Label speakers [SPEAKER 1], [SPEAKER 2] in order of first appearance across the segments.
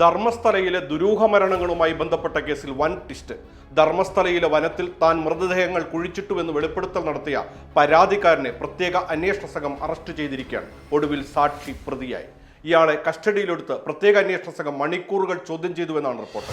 [SPEAKER 1] ധർമ്മസ്ഥലയിലെ ദുരൂഹ മരണങ്ങളുമായി ബന്ധപ്പെട്ട കേസിൽ വൻ ട്വിസ്റ്റ്. ധർമ്മസ്ഥലയിലെ വനത്തിൽ താൻ മൃതദേഹങ്ങൾ കുഴിച്ചിട്ടുവെന്ന് വെളിപ്പെടുത്തൽ നടത്തിയ പരാതിക്കാരനെ പ്രത്യേക അന്വേഷണ സംഘം അറസ്റ്റ് ചെയ്തിരിക്കുകയാണ്. ഒടുവിൽ സാക്ഷി പ്രതിയായി. ഇയാളെ കസ്റ്റഡിയിലെടുത്ത് പ്രത്യേക അന്വേഷണ സംഘം മണിക്കൂറുകൾ ചോദ്യം ചെയ്തുവെന്നാണ് റിപ്പോർട്ട്.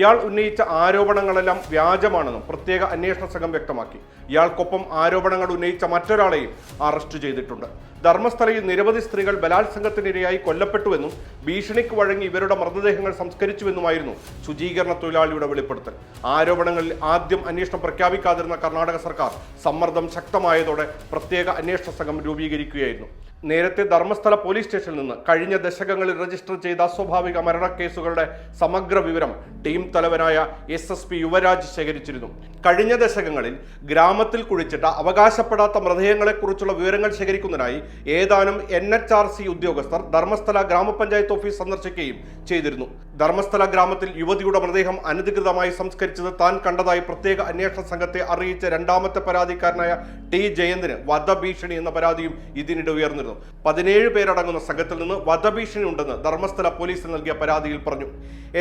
[SPEAKER 1] ഇയാൾ ഉന്നയിച്ച ആരോപണങ്ങളെല്ലാം വ്യാജമാണെന്നും പ്രത്യേക അന്വേഷണ സംഘം വ്യക്തമാക്കി. ഇയാൾക്കൊപ്പം ആരോപണങ്ങൾ ഉന്നയിച്ച മറ്റൊരാളെയും അറസ്റ്റ് ചെയ്തിട്ടുണ്ട്. ധർമ്മസ്ഥലയിൽ നിരവധി സ്ത്രീകൾ ബലാത്സംഗത്തിനിരയായി കൊല്ലപ്പെട്ടുവെന്നും ഭീഷണിക്ക് വഴങ്ങി ഇവരുടെ മൃതദേഹങ്ങൾ സംസ്കരിച്ചുവെന്നുമായിരുന്നു ശുചീകരണ തൊഴിലാളിയുടെ വെളിപ്പെടുത്തൽ. ആരോപണങ്ങളിൽ ആദ്യം അന്വേഷണം പ്രഖ്യാപിക്കാതിരുന്ന കർണാടക സർക്കാർ സമ്മർദ്ദം ശക്തമായതോടെ പ്രത്യേക അന്വേഷണ സംഘം രൂപീകരിക്കുകയായിരുന്നു. നേരത്തെ ധർമ്മസ്ഥല പോലീസ് സ്റ്റേഷനിൽ നിന്ന് കഴിഞ്ഞ ദശകങ്ങളിൽ രജിസ്റ്റർ ചെയ്ത അസ്വാഭാവിക മരണക്കേസുകളുടെ സമഗ്ര വിവരം ടീം തലവനായ എസ് എസ് പി യുവരാജ് ശേഖരിച്ചിരുന്നു. കഴിഞ്ഞ ദശകങ്ങളിൽ ഗ്രാമത്തിൽ കുഴിച്ചിട്ട അവകാശപ്പെടാത്ത മൃതദേഹങ്ങളെക്കുറിച്ചുള്ള വിവരങ്ങൾ ശേഖരിക്കുന്നതിനായി ഏതാനും എൻ ഉദ്യോഗസ്ഥർ ധർമ്മസ്ഥല ഗ്രാമപഞ്ചായത്ത് ഓഫീസ് സന്ദർശിക്കുകയും ചെയ്തിരുന്നു. ധർമ്മസ്ഥല ഗ്രാമത്തിൽ യുവതിയുടെ മൃതദേഹം അനധികൃതമായി സംസ്കരിച്ചത് താൻ കണ്ടതായി പ്രത്യേക അന്വേഷണ സംഘത്തെ അറിയിച്ച രണ്ടാമത്തെ പരാതിക്കാരനായ ടി ജയന്തിന് വധഭീഷണി എന്ന പരാതിയും ഇതിനിടെ ഉയർന്നിരുന്നു. പതിനേഴ് പേരടങ്ങുന്ന സംഘത്തിൽ നിന്ന് വധഭീഷണി ഉണ്ടെന്ന് ധർമ്മസ്ഥല പോലീസിന് നൽകിയ പരാതിയിൽ പറഞ്ഞു.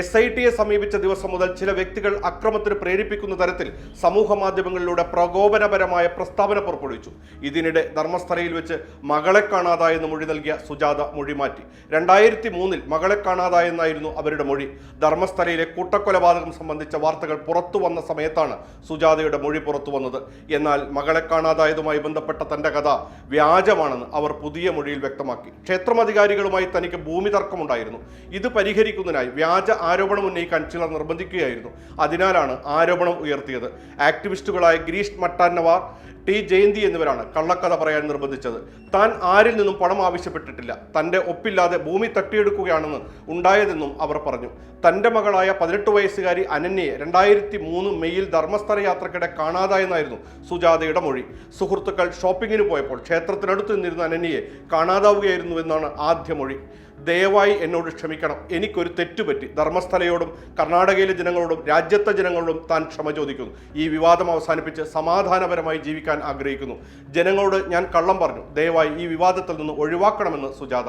[SPEAKER 1] എസ് ഐ ടിയെ സമീപിച്ച ദിവസം മുതൽ ചില വ്യക്തികൾ അക്രമത്തിന് പ്രേരിപ്പിക്കുന്ന തരത്തിൽ സമൂഹ മാധ്യമങ്ങളിലൂടെ പ്രകോപനപരമായ പ്രസ്താവന പുറപ്പെടുവിച്ചു. ഇതിനിടെ ധർമ്മസ്ഥലയിൽ വെച്ച് മകളെ കാണാതായെന്ന് മൊഴി നൽകിയ സുജാത മൊഴി മാറ്റി രണ്ടായിരത്തി മൂന്നിൽ മകളെ കാണാതായെന്നായിരുന്നു അവരുടെ മൊഴി. ധർമ്മസ്ഥലയിലെ കൂട്ടക്കൊലപാതകം സംബന്ധിച്ച വാർത്തകൾ പുറത്തു വന്ന സമയത്താണ് സുജാതയുടെ മൊഴി പുറത്തു വന്നത് എന്നാൽ മകളെ കാണാതായതുമായി ബന്ധപ്പെട്ട തന്റെ കഥ വ്യാജമാണെന്ന് അവർ പുതിയ മൊഴിയിൽ വ്യക്തമാക്കി. ക്ഷേത്രമധികാരികളുമായി തനിക്ക് ഭൂമി തർക്കമുണ്ടായിരുന്നു. ഇത് പരിഹരിക്കുന്നതിനായി വ്യാജ ആരോപണം ഉന്നയിക്കാൻ ചിലർ നിർബന്ധിക്കുകയായിരുന്നു. അതിനാലാണ് ആരോപണം ഉയർത്തിയത്. ആക്ടിവിസ്റ്റുകളായ ഗിരീഷ് മട്ടാന്നവാർ ടി ജയന്തി എന്നിവരാണ് കള്ളക്കഥ പറയാൻ നിർബന്ധിച്ചത്. താൻ ആരിൽ നിന്നും പണം ആവശ്യപ്പെട്ടിട്ടില്ല. തന്റെ ഒപ്പില്ലാതെ ഭൂമി തട്ടിയെടുക്കുകയാണെന്ന് ഉണ്ടായതെന്നും അവർ പറഞ്ഞു. തന്റെ മകളായ പതിനെട്ട് വയസ്സുകാരി അനന്യയെ രണ്ടായിരത്തി മൂന്ന് മെയ്യിൽ ധർമ്മസ്ഥല യാത്രക്കിടെ കാണാതായെന്നായിരുന്നു സുജാതയുടെ മൊഴി. സുഹൃത്തുക്കൾ ഷോപ്പിങ്ങിന് പോയപ്പോൾ ക്ഷേത്രത്തിനടുത്ത് നിന്നിരുന്ന അനന്യയെ കാണാതാവുകയായിരുന്നുവെന്നാണ് ആദ്യ മൊഴി. ദയവായി എന്നോട് ക്ഷമിക്കണം. എനിക്കൊരു തെറ്റുപറ്റി. ധർമ്മസ്ഥലയോടും കർണാടകയിലെ ജനങ്ങളോടും രാജ്യത്തെ ജനങ്ങളോടും താൻ ക്ഷമ ചോദിക്കുന്നു. ഈ വിവാദം അവസാനിപ്പിച്ച് സമാധാനപരമായി ജീവിക്കാൻ ആഗ്രഹിക്കുന്നു. ജനങ്ങളോട് ഞാൻ കള്ളം പറഞ്ഞു. ദയവായി ഈ വിവാദത്തിൽ നിന്ന് ഒഴിവാക്കണമെന്ന് സുജാത.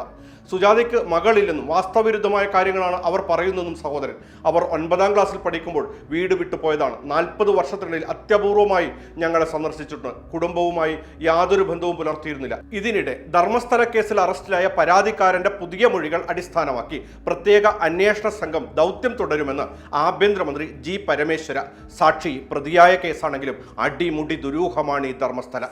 [SPEAKER 1] സുജാതയ്ക്ക് മകളില്ലെന്നും വാസ്തവവിരുദ്ധമായ കാര്യങ്ങളാണ് അവർ പറയുന്നതെന്നും സഹോദരൻ. അവർ ഒൻപതാം ക്ലാസ്സിൽ പഠിക്കുമ്പോൾ വീട് വിട്ടു പോയതാണ്. നാൽപ്പത് വർഷത്തിനിടയിൽ അത്യപൂർവമായി ഞങ്ങളെ സന്ദർശിച്ചിട്ടുണ്ട്. കുടുംബവുമായി യാതൊരു ബന്ധവും പുലർത്തിയിരുന്നില്ല. ഇതിനിടെ ധർമ്മസ്ഥല കേസിൽ അറസ്റ്റിലായ പരാതിക്കാരന്റെ പുതിയ മൊഴികൾ അടിസ്ഥാനമാക്കി പ്രത്യേക അന്വേഷണ സംഘം ദൗത്യം തുടരുമെന്ന് ആഭ്യന്തരമന്ത്രി ജി പരമേശ്വര. സാക്ഷി പ്രതിയായ കേസാണെങ്കിലും അടിമുടി ദുരൂഹമാണ് ഈ ധർമ്മസ്ഥല.